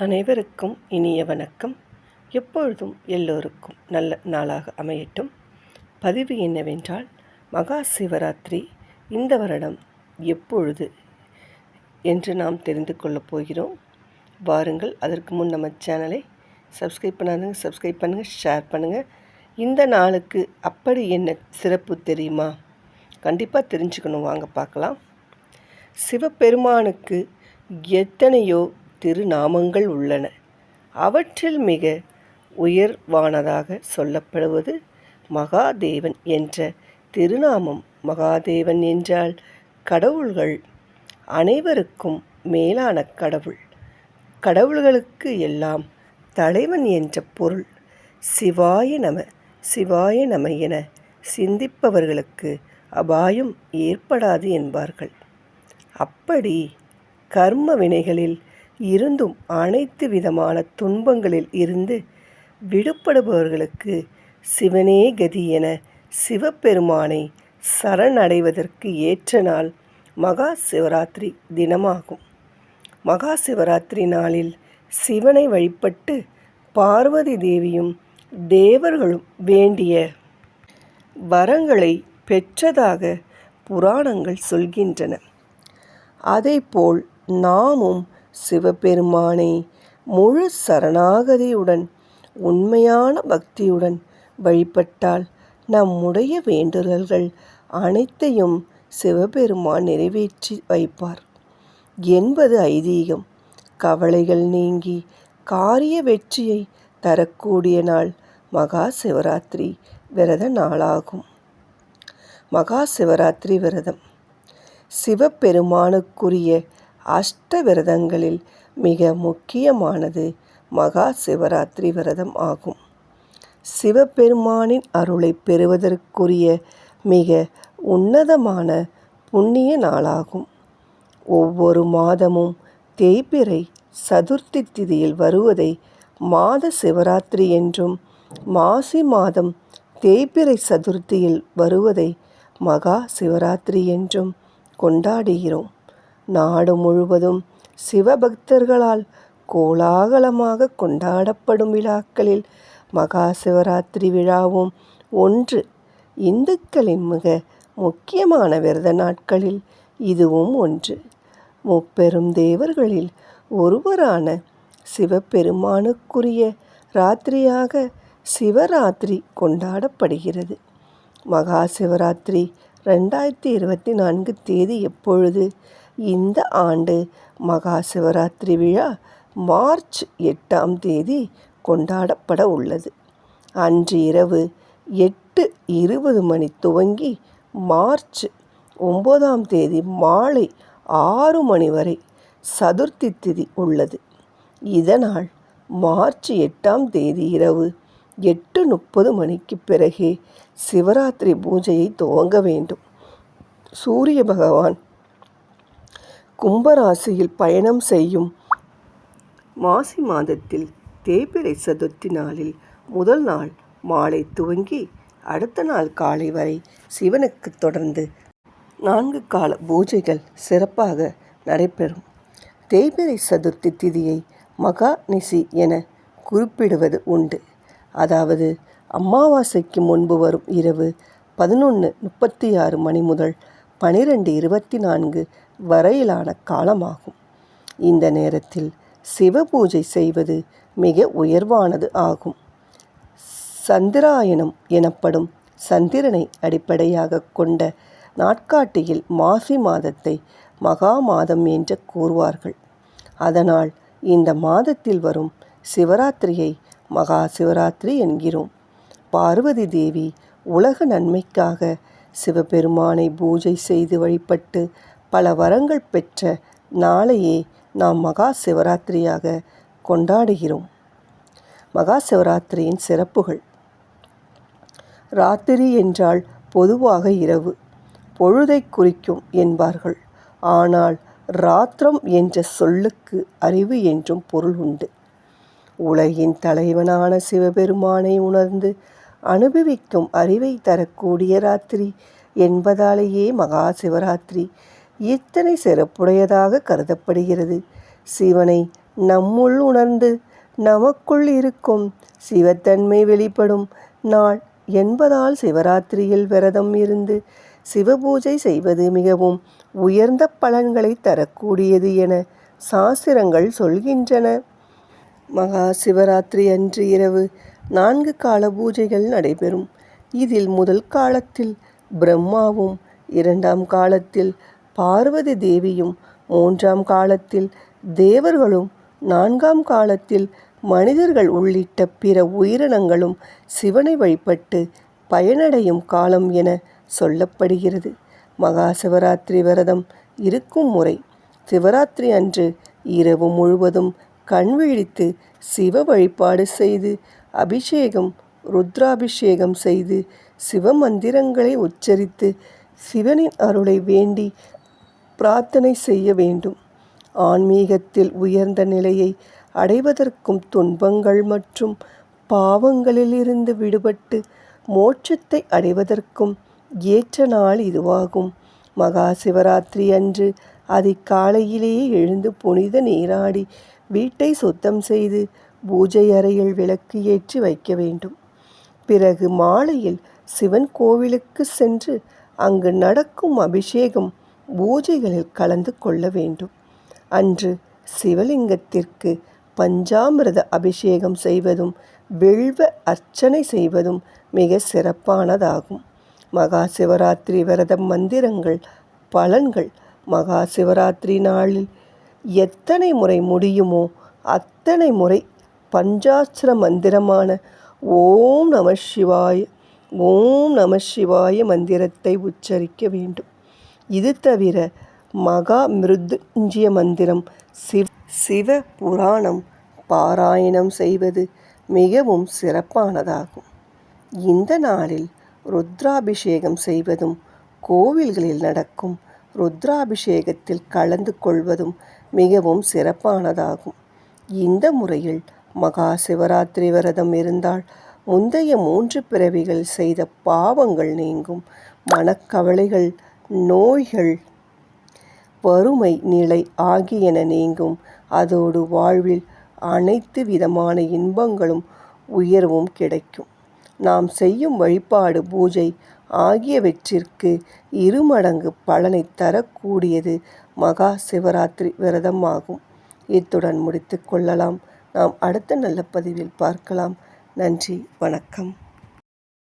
அனைவருக்கும் இனிய வணக்கம். எப்பொழுதும் எல்லோருக்கும் நல்ல நாளாக அமையட்டும். பதிவு என்னவென்றால் மகா சிவராத்திரி இந்த வருடம் எப்பொழுது என்று நாம் தெரிந்து கொள்ளப் போகிறோம். வாருங்கள் அதற்கு முன் நம்ம சேனலை சப்ஸ்கிரைப் பண்ணாதுங்க சப்ஸ்கிரைப் பண்ணுங்கள் ஷேர் பண்ணுங்கள் இந்த நாளுக்கு அப்படி என்ன சிறப்பு தெரியுமா? கண்டிப்பாக தெரிஞ்சுக்கணும். வாங்க பார்க்கலாம். சிவபெருமானுக்கு எத்தனையோ திருநாமங்கள் உள்ளன. அவற்றில் மிக உயர்வானதாக சொல்லப்படுவது மகாதேவன் என்ற திருநாமம். மகாதேவன் என்றால் கடவுள்கள் அனைவருக்கும் மேலான கடவுள். கடவுள்களுக்கு எல்லாம் தலைவன் என்ற பொருள். சிவாய நம சிவாய நம என சிந்திப்பவர்களுக்கு அபாயம் ஏற்படாது என்பார்கள். அப்படி கர்ம வினைகளில் இருந்தும் அனைத்து விதமான துன்பங்களில் இருந்து விடுபடுபவர்களுக்கு சிவனே கதி என சிவபெருமானை சரணடைவதற்கு ஏற்ற நாள் மகா சிவராத்திரி தினமாகும். மகா சிவராத்திரி நாளில் சிவனை வழிபட்டு பார்வதி தேவியும் தேவர்களும் வேண்டிய வரங்களை பெற்றதாக புராணங்கள் சொல்கின்றன. அதேபோல் நாமும் சிவபெருமானை முழு சரணாகதியுடன் உண்மையான பக்தியுடன் வழிபட்டால் நம்முடைய வேண்டுதல்கள் அனைத்தையும் சிவபெருமான் நிறைவேற்றி வைப்பார். என்பது ஐதீகம். கவலைகள் நீங்கி காரிய வெற்றியை தரக்கூடிய நாள் மகா சிவராத்திரி விரத நாளாகும். மகா சிவராத்திரி விரதம். சிவபெருமானுக்குரிய அஷ்ட விரதங்களில் மிக முக்கியமானது மகா சிவராத்திரி விரதம் ஆகும். சிவபெருமானின் அருளை பெறுவதற்குரிய மிக உன்னதமான புண்ணிய நாளாகும். ஒவ்வொரு மாதமும் தேய்பிறை சதுர்த்தி திதியில் வருவதை மாத சிவராத்திரி என்றும் மாசி மாதம் தேய்பிறை சதுர்த்தியில் வருவதை மகா சிவராத்திரி என்றும் கொண்டாடுகிறோம். நாடு முழுவதும் சிவபக்தர்களால் கோலாகலமாக கொண்டாடப்படும் விழாக்களில் மகா சிவராத்திரி விழாவும் ஒன்று. இந்துக்களின் மிக முக்கியமான விரத நாட்களில் இதுவும் ஒன்று. முப்பெரும் தேவர்களில் ஒருவரான சிவபெருமானுக்குரிய ராத்திரியாக சிவராத்திரி கொண்டாடப்படுகிறது. மகா சிவராத்திரி ரெண்டாயிரத்தி இருபத்தி நான்கு தேதி எப்பொழுது? இந்த ஆண்டு மகா சிவராத்திரி விழா மார்ச் எட்டாம் தேதி கொண்டாடப்பட உள்ளது. அன்று இரவு எட்டு இருபது மணி துவங்கி மார்ச் ஒம்போதாம் தேதி மாலை ஆறு மணி வரை சதுர்த்தி திதி உள்ளது. இதனால் மார்ச் எட்டாம் தேதி இரவு எட்டு முப்பது மணிக்கு பிறகே சிவராத்திரி பூஜையை துவங்க வேண்டும். சூரிய பகவான் கும்பராசியில் பயணம் செய்யும் மாசி மாதத்தில் தேய்பிறை சதுர்த்தி நாளில் முதல் நாள் மாலை துவங்கி அடுத்த நாள் காலை வரை சிவனுக்கு தொடர்ந்து நான்கு கால பூஜைகள் சிறப்பாக நடைபெறும். தேய்பிரை சதுர்த்தி திதியை மகா நிசி என குறிப்பிடுவது உண்டு. அதாவது அமாவாசைக்கு முன்பு வரும் இரவு பதினொன்று முப்பத்தி ஆறு மணி முதல் பனிரெண்டு இருபத்தி நான்கு வரையிலான காலமாகும். இந்த நேரத்தில் சிவ பூஜை செய்வது மிக உயர்வானது ஆகும். சந்திராயணம் எனப்படும் சந்திரனை அடிப்படையாக கொண்ட நாட்காட்டியில் மாசி மாதத்தை மகா மாதம் என்று கூறுவார்கள். அதனால் இந்த மாதத்தில் வரும் சிவராத்திரியை மகா சிவராத்திரி என்கிறோம். பார்வதி தேவி உலக நன்மைக்காக சிவபெருமானை பூஜை செய்து வழிபட்டு பல வரங்கள் பெற்ற நாளையே நாம் மகா சிவராத்திரியாக கொண்டாடுகிறோம். மகா சிவராத்திரியின் சிறப்புகள். ராத்திரி என்றால் பொதுவாக இரவு. பொழுதை குறிக்கும் என்பார்கள். ஆனால் ராத்திரம் என்ற சொல்லுக்கு அறிவு என்றும் பொருள் உண்டு. உலகின் தலைவனான சிவபெருமானை உணர்ந்து அனுபவிக்கும் அறிவை தரக்கூடிய ராத்திரி என்பதாலேயே மகா சிவராத்திரி இத்தனை சிறப்புடையதாக கருதப்படுகிறது. சிவனை நம்முள் உணர்ந்து நமக்குள் இருக்கும் சிவத்தன்மை வெளிப்படும் நாள் என்பதால் சிவராத்திரியில் விரதம் இருந்து சிவபூஜை செய்வது மிகவும் உயர்ந்த பலன்களை தரக்கூடியது என சாஸ்திரங்கள் சொல்கின்றன. மகா சிவராத்திரி அன்று இரவு நான்கு கால பூஜைகள் நடைபெறும். இதில் முதல் காலத்தில் பிரம்மாவும் இரண்டாம் காலத்தில் பார்வதி தேவியும் மூன்றாம் காலத்தில் தேவர்களும் நான்காம் காலத்தில் மனிதர்கள் உள்ளிட்ட பிற உயிரினங்களும் சிவனை வழிபட்டு பயனடையும் காலம் என சொல்லப்படுகிறது. மகா சிவராத்திரி விரதம் இருக்கும் முறை சிவராத்திரி அன்று இரவு முழுவதும் கண் விழித்து சிவ வழிபாடு செய்து அபிஷேகம் ருத்ராபிஷேகம் செய்து சிவமந்திரங்களை உச்சரித்து சிவனின் அருளை வேண்டி பிரார்த்தனை செய்ய வேண்டும். ஆன்மீகத்தில் உயர்ந்த நிலையை அடைவதற்கும் துன்பங்கள் மற்றும் பாவங்களிலிருந்து விடுபட்டு மோட்சத்தை அடைவதற்கும் ஏற்ற நாள் இதுவாகும். மகா சிவராத்திரி அன்று அதிகாலையிலேயே எழுந்து புனித நீராடி வீட்டை சுத்தம் செய்து பூஜை அறையில் விளக்கு ஏற்றி வைக்க வேண்டும். பிறகு மாலையில் சிவன் கோவிலுக்கு சென்று அங்கு நடக்கும் அபிஷேகம் பூஜைகளில் கலந்து கொள்ள வேண்டும். அன்று சிவலிங்கத்திற்கு பஞ்சாமிரத அபிஷேகம் செய்வதும் வெள்வ அர்ச்சனை செய்வதும் மிக சிறப்பானதாகும். மகா சிவராத்திரி விரத மந்திரங்கள் பலன்கள். மகா சிவராத்திரி நாளில் எத்தனை முறை முடியுமோ அத்தனை முறை பஞ்சாட்சர மந்திரமான ஓம் நம சிவாய ஓம் நம சிவாய மந்திரத்தை உச்சரிக்க வேண்டும். இது தவிர மகா மிருத்யுஞ்சய மந்திரம் சிவ் சிவ புராணம் பாராயணம் செய்வது மிகவும் சிறப்பானதாகும். இந்த நாளில் ருத்ராபிஷேகம் செய்வதும் கோவில்களில் நடக்கும் ருத்ராபிஷேகத்தில் கலந்து கொள்வதும் மிகவும் சிறப்பானதாகும். இந்த முறையில் மகா சிவராத்திரி விரதம் இருந்தால் முந்தைய மூன்று பிறவிகள் செய்த பாவங்கள் நீங்கும். மனக்கவலைகள் நோய்கள் வறுமை நிலை ஆகியன நீங்கும். அதோடு வாழ்வில் அனைத்து விதமான இன்பங்களும் உயர்வும் கிடைக்கும். நாம் செய்யும் வழிபாடு பூஜை ஆகியவற்றிற்கு இருமடங்கு பலனை தரக்கூடியது மகா சிவராத்திரி விரதம் ஆகும். இத்துடன் முடித்து கொள்ளலாம். நாம் அடுத்த நல்ல பதிவில் பார்க்கலாம். நன்றி வணக்கம்.